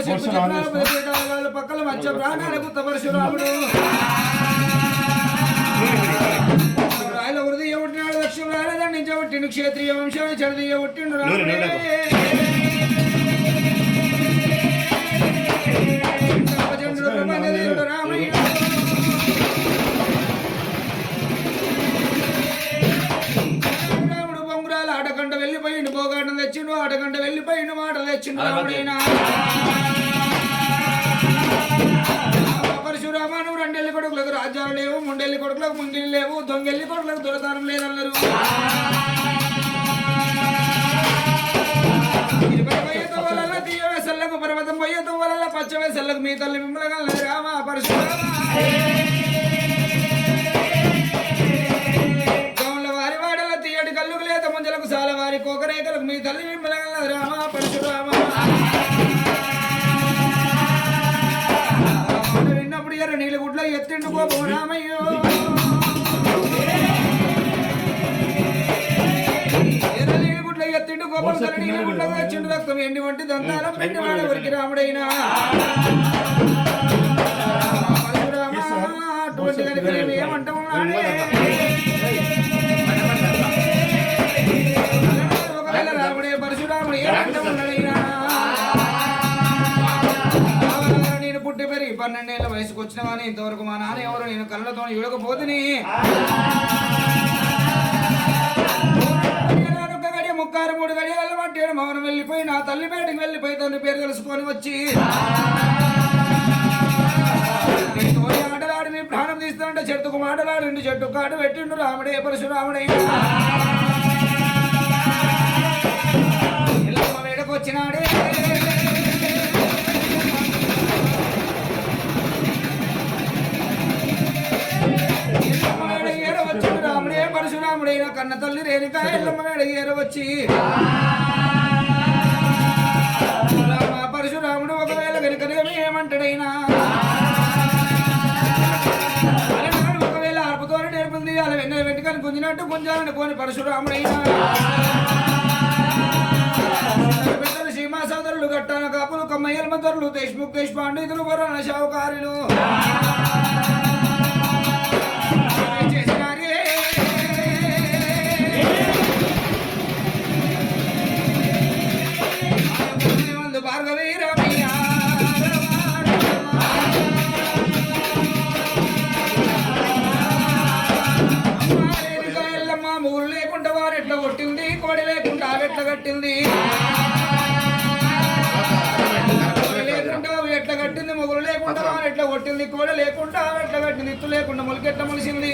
చెప్పు చెప్పాలు వాళ్ళ పక్కల మధ్య ప్రాణాలకు పరశురాముడు. రాయల హృదయ పుట్టినాడు లక్ష్యం రాయలదండించబట్టిండు క్షేత్రీయ వంశాన్ని చెడదీయ పుట్టిండు రాముడే. రామచంద్రుడు రామయ్య. బొంగురాలు ఆటకంట వెళ్ళిపోయిండు పోగాటం తెచ్చిండు ఆటకంట వెళ్ళిపోయిండు మాటలు తెచ్చిండు రాముడైనా. రాజ్యాలు లేవు ముండెల్లి కొడుకులకు ముంగిలి లేవు దొంగెల్లి కొడుకులకు దొరతానం లేదన్నారు. తీయవేసల్లకు పర్వతం పోయే వలన పచ్చవేసల్లకు మీ తల్లి మిమ్మల్ని రామ పరశురామ. వారి వాడల తీయటి కళ్ళుకు లేత ముంజలకు సాల వారి కోకరేకలకు మీ తల్లి మిమ్మల్ని నీళ్ళ గుడ్లో ఎత్తిండు కోపం రామయ్యో ఎత్తిండు కోపం తల నీళ్ళ గుడ్లో వచ్చిండు రక్తం ఎండి వంటి దంతాలం పెట్టి వాడ వరికి రాముడైనా. అటువంటి కనుక పన్నెండేళ్ళ వయసుకు వచ్చిన వాని ఇంతవరకు మా నాన్న ఎవరు నేను కళ్ళతో ఇవ్వకపోతుని ముక్కారు మూడు గడియల పట్టాడు మౌనం వెళ్ళిపోయి నా తల్లి బయటకు వెళ్ళిపోయి తన పేరు తెలుసుకొని వచ్చి. ఆటలాడి నీ ప్రాణం తీస్తానంటే చెట్టుకు మాటలాడు చెట్టు కాడు పెట్టిండు రాముడే పరశురాముడే. వచ్చినాడే పరశురాముడైన కన్న తల్లి రేణుక ఎల్లమ్మ ఏడ వచ్చి రామ పరశురాముడు ఒకవేళ కనుకనేమి ఏమంటాడైనా? ఒకవేళ అర్పతోనే వెన్న వెంటకని గుంజినట్టు గుంజాలని కోని పరశురాముడైనా? పెద్దలు సీమా సోదరులు గట్టాన కాపులు కమ్మయ్యల మద్దరులు దేశ్ముఖ్ దేశ్ పాండితులు వరణ షావుకారులు మొలకెట్ల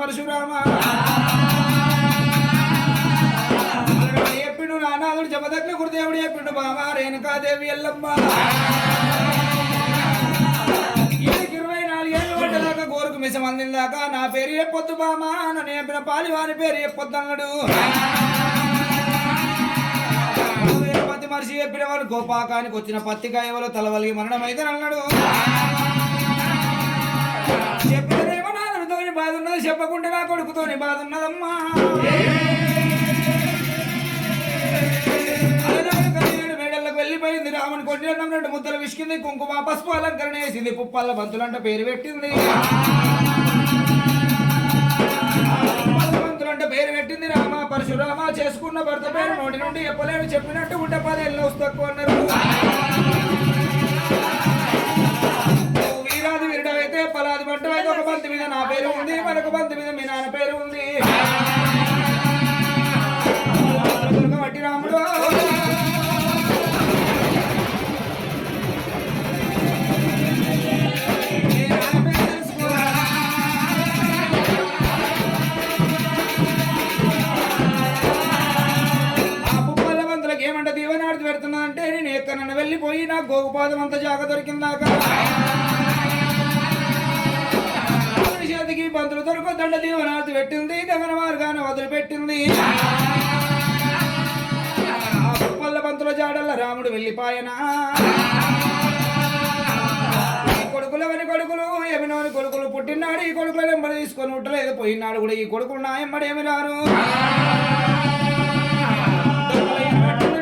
పరశురామ. చెప్పిండు నానాథుడు జపదగ్న గురుదేవుడు చెప్పిండు బామ రేణుకాదేవి ఎల్లమ్మ. ఇరవై నాలుగేళ్ళు పడ్డదాకా గోరుకు నా పేరు చెప్పొద్దు బామ నన్ను చెప్పిన పాలి వారి పేరు చెప్పొద్దు అన్నాడు. మనిషి చెప్పిన వాడు గోపాకానికి వచ్చిన పత్తికాయవలో తలవలిగి మరణం అయితే అన్నాడు. చెప్పిన నాన్నతోని బాధ ఉన్నది చెప్పకుండా నా కొడుకుతోని బాధ ఉన్నదమ్మా. వెళ్ళిపోయింది రాముని కొట్టిన రెండు ముద్దలు విసికింది కుంకుమ పసుపు అలంకరణ వేసింది పుప్పాల బంతులంట పేరు పెట్టింది. బంతులంట పేరు పెట్టింది రామ పరశురామ చేసుకున్న భర్త పేరు నోటి నుండి చెప్పలేడు చెప్పినట్టు ఉంటే పదేళ్ళు వస్తక్కు అన్నారు. నా పేరు ఉంది మరొక బంధు మీద మీ నాన్న పేరు ఉంది. వదిలిపెట్టింది పెట్టింది గగన మార్గాన వదిలిపెట్టింది. పల్ల పంతుల జాడల్ల రాముడు వెళ్ళిపాయనా. కొడుకులవని కొడుకులు ఎమినోని కొడుకులు పుట్టినాడు ఈ కొడుకుల వెంబడి తీసుకొని ఉండలేదు పోయినాడు కూడా ఈ కొడుకులు నా ఎంబడి ఏమి రాను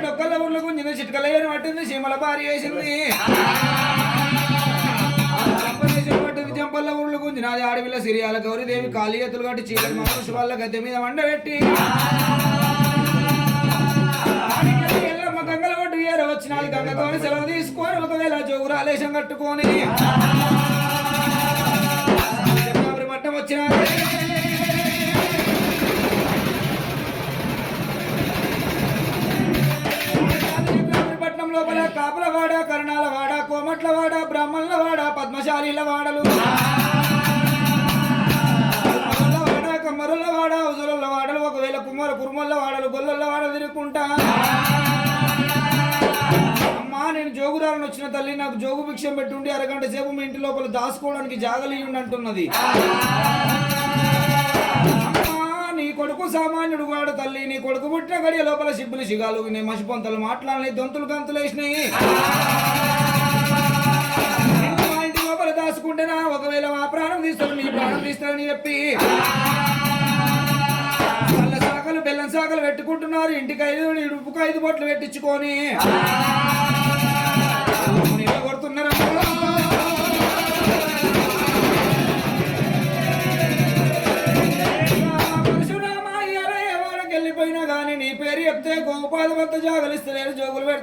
డొక్కల ఊర్లకు గుంజింది చిట్కలయ్యను పట్టింది సీమల భారీ వేసింది. పట్టింది చంపల్ల ఊర్లు ఆడపిల్ల సిరియాల గౌరీదేవి కాళీ ఎత్తులు కట్టి చీకటి మనుషు వాళ్ళ గద్దె మీద వండబెట్టి ఎల్లమ్మ గంగల పట్టు ఏర వచ్చినాది గంగతోని సెలవు తీసుకొని ఒకవేళ జోగురాలేశం కట్టుకొని. మట్టం వచ్చినాది పట్నం లోపల కాపులవాడ కర్ణాలవాడ కోమట్లవాడ బ్రాహ్మణులవాడ పద్మశాలీలవాడలు వాడ కమ్మరుల వాడ ఉజుల వాడలు ఒకవేళ కుమ్మర కురుమల్ల వాడలు గొల్లల వాడలు తిరుగుకుంటా అమ్మా నేను జోగురాలను వచ్చిన తల్లి నాకు జోగు భిక్షం పెట్టుండి అరగంట సేపు మీ ఇంటి లోపల దాచుకోవడానికి జాగలి అంటున్నది కొడుకు సామాన్యుడు వాడు తల్లి నీ కొడుకు పుట్టిన గడియ లోపల సిబ్బులు సిగాలు నీ మసి పొంతలు మాట్లాడినాయి దొంతులు గంతులు వేసినాయి. నిన్ను మా ఇంటి లోపల దాచుకుంటేనా ఒకవేళ మా ప్రాణం తీస్తాడు నీ ప్రాణం తీస్తారని చెప్పి. చల్ల శాఖలు బెల్లం శాఖలు పెట్టుకుంటున్నారు ఇంటికి ఐదు ఇడుపుకు ఐదు బొట్లు పెట్టించుకొని.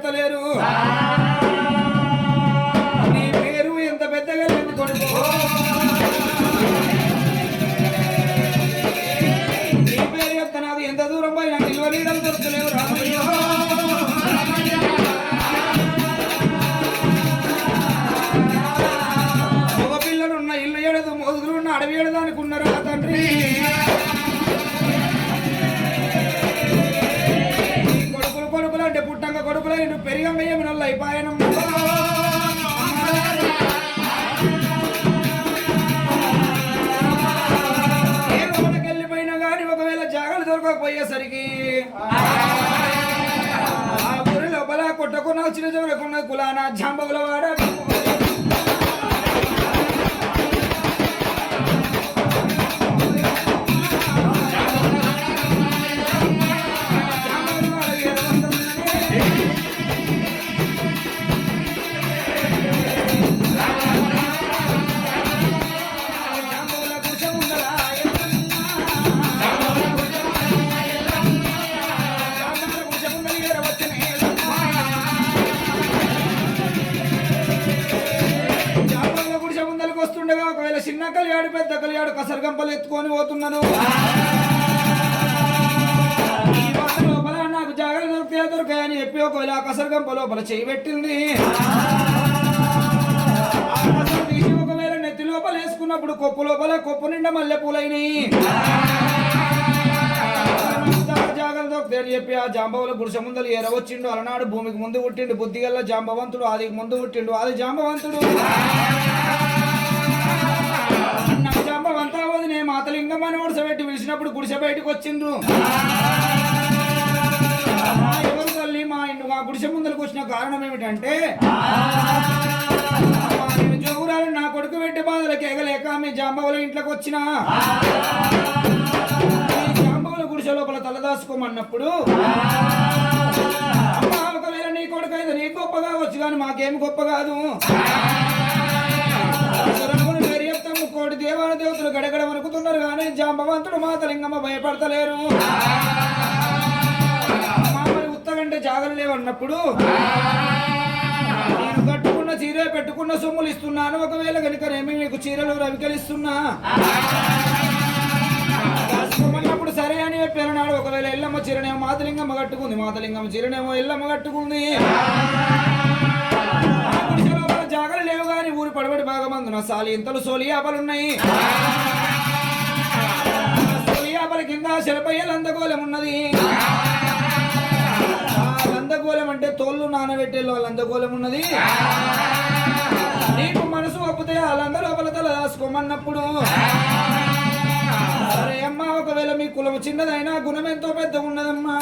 జాగలిస్తలేరు నీ పేరు ఎంత పెద్దగా లేదు కొడుకు. నీ పేరు చెప్తే నాకు ఎంత దూరం పోయినా నిల్వ నీడలు దొరకలేవు రామయ్య. మగ పిల్లలున్న ఇల్లు ఏడదు మొదుగులున్న అడవి ఏడదానికి ఉన్నారా తండ్రి? పుట్టంగా కొడుకులు ఇటు అయిపోయాను. వెళ్ళిపోయినా కానీ ఒకవేళ జాగాలు దొరకకపోయేసరికి ఆ గురి లోపల కొట్టకున్న చిన్న చివరకున్న కులానా జాంబగుల వాడ చెప్పి ఒకవేళ ఆ లోపల చేయి పెట్టింది తీసి ఒకవేళ నెత్తి లోపల వేసుకున్నప్పుడు కొప్పు లోపల కొప్పు నిండా మల్లె పూలైనాయి. అని చెప్పి ఆ జాంబవుల గుడిస ముందలు ఎరవచ్చిండు అలనాడు భూమికి ముందు పుట్టిండు. బుద్ధిగల్ల జాంబవంతుడు అది ముందు పుట్టిండు. ఆది జాంబవంతుడు. అన్న జాంబవంతా వదినే మాతలింగం అని వరుసపెట్టి పిలిచినప్పుడు గుడిసె బయటకు వచ్చిండ్రు గుడిసె ముందరకు వచ్చిన కారణం ఏమిటంటే జోగురాలు నా కొడుకు పెట్టి బాధలకు ఎగలేక మీ జాంబవుల ఇంట్లోకి వచ్చిన. జాంబవుల గుడిసె లోపల తలదాసుకోమన్నప్పుడు ఒకవేళ నీ కొడుకు అయితే నీ గొప్ప కావచ్చు కానీ మాకేం గొప్ప కాదు. కోటి దేవాల దేవతలు గడగడ వణుకుతున్నారు కానీ జాంబవంతుడు మాతలింగమ్మ భయపడతలేరు. అమ్మా, జాగలు లేవన్నప్పుడు నేను కట్టుకున్న చీర పెట్టుకున్న సొమ్ములు ఇస్తున్నాను. ఒకవేళ కనుకనేమి మీకు చీరలు రవికలిస్తున్నా దాచుకోమన్నప్పుడు సరే అని చెప్పారు ఒకవేళ ఎల్లమ్మ చీరనేమో మాతలింగమ్మ కట్టుకుంది. మాతలింగమ్మ చీరనేమో ఎల్లమ్మ కట్టుకుంది. జాగలు లేవు కానీ ఊరి పడబడి భాగమందున సాలి ఇంతలు సోలియాపలున్నాయి సోలియాపల కింద శిలపయ్య లందగోళం ఉన్నది ఆ అంటే తోళ్ళు నానబెట్టే లందగోళం ఉన్నది. నీకు మనసు ఒప్పితే వాళ్ళందరూ లంద లోపల తల దాసుకోమన్నప్పుడు సరే అమ్మా ఒకవేళ మీ కులం చిన్నదైనా గుణం ఎంతో పెద్ద ఉన్నదమ్మా.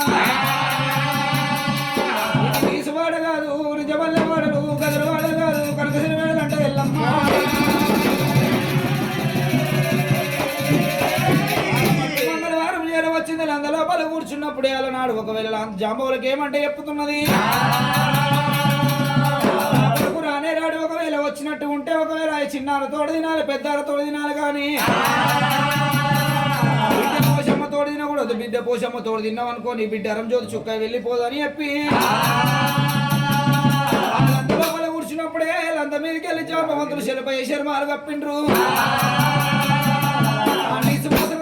తీసువాడ కాదు నిజవల్ల వాడడు గదరవాడ కాదు కనకసిన వేడలంటే వెళ్ళమ్మా కూర్చున్నప్పుడు నాడు ఒకవేళ జాంబవులకి ఏమంటే చెప్పుతున్నది? కొడుకు రానే రాడు ఒకవేళ వచ్చినట్టు ఉంటే ఒకవేళ ఆ చిన్నార తోడు తినాలి పెద్దార తోడు తినాలి కానీ. బిడ్డ పోషమ్మ తోడు తినకూడదు బిడ్డ పోషమ్మ తోడు తిన్నాం అనుకో నీ బిడ్డ అరంజోతి చుక్క వెళ్ళిపోదని చెప్పి. ఆ లోపల కూర్చున్నప్పుడే వాళ్ళంత మీదకి వెళ్ళి జాంబవంతులు శిలపై శర్మాలు కప్పిండ్రు.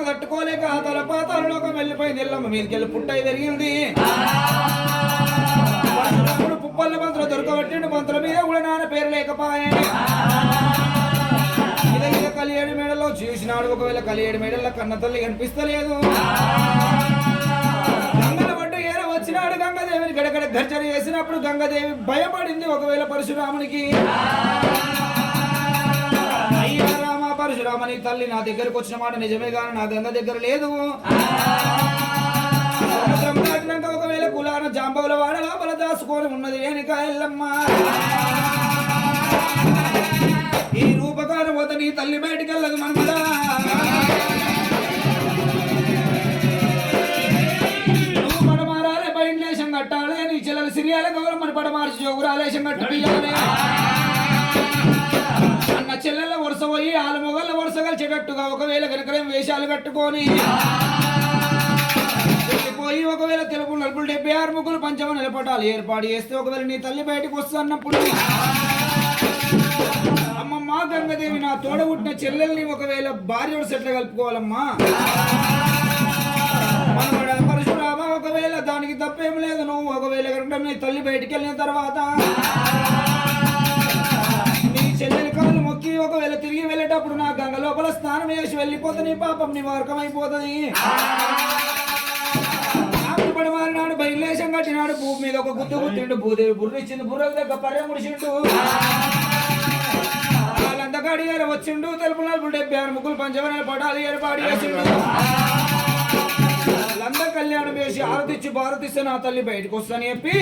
తట్టుకోలేక ఆ తల పాతాలలోకి వెళ్ళిపోయింది ఎల్లమ్మ మీదకి జరిగింది. పుట్టయి పెరిగింది పుప్పల్ల మంత్రం దొరకబట్టిండు మంత్రం మీద కూడా నాన్న పేరు లేకపోయే ఇదే కలియేడు మేడలో చూసినాడు ఒకవేళ కలియేడు మేడల్లో కన్న తల్లి కనిపిస్తలేదు. గంగల పట్టు ఏర వచ్చినాడు గంగాదేవిని గడగడ గర్జన చేసినప్పుడు గంగాదేవి భయపడింది ఒకవేళ పరశురామునికి. పరశురామని తల్లి నా దగ్గరకు వచ్చిన మాట నిజమే కానీ నా గంగ దగ్గర లేదు. సముద్రం దాటినాక ఒకవేళ కులాన జాంబవుల వాడ లోపల దాచుకొని ఉన్నది వెనుక ఎల్లమ్మ. ఈ రూపకారం పోతే నీ తల్లి బయటికి వెళ్ళదు మనమదా పడమారాలే పైన లేశం కట్టాలి నీ చెల్లెలు సిరియాలే గౌరవం మన పడమార్చి జోగురాలేశం కట్టు పియ్యాలి చెల్లెల వరుస పోయి ఆల మొగళ్ళ వరుస కలిసేటట్టుగా ఒకవేళ కనుకరేం వేషాలు కట్టుకొని పోయి ఒకవేళ తెలుపు నలుపులు డెబ్బై ఆరు ముగ్గులు పంచమ నిలబడాలి. ఏర్పాటు చేస్తే ఒకవేళ నీ తల్లి బయటకు వస్తున్నప్పుడు అమ్మమ్మ గంగదేవి నా తోడ పుట్టిన చెల్లెల్ని ఒకవేళ భార్య సెట్ల కలుపుకోవాలమ్మా. పరశురామ ఒకవేళ దానికి తప్పేం లేదు నువ్వు. ఒకవేళ కనుక నీ తల్లి బయటికి వెళ్ళిన తర్వాత లోపల స్నానం చేసి వెళ్ళిపోతే నీ పాపం నీ అయిపోతుంది అయిపోతుంది పడి మారినాడు బయలుదేశం కట్టినాడు. భూమి మీద ఒక గుద్దు గుర్తిండు భూదేవి బుర్ర ఇచ్చింది. బుర్ర దగ్గర పర్య ముడిచిండు. వాళ్ళంతా కడిగారు వచ్చిండు. తెలుపు నలుపు డెబ్బై ఆరు ముగ్గులు పంచవనాలు పడాలి ఏర్పాటు చేసిండు. వాళ్ళందరూ కళ్యాణం వేసి ఆరతిచ్చి భారతిస్తే నా తల్లి బయటకు వస్తాని చెప్పి.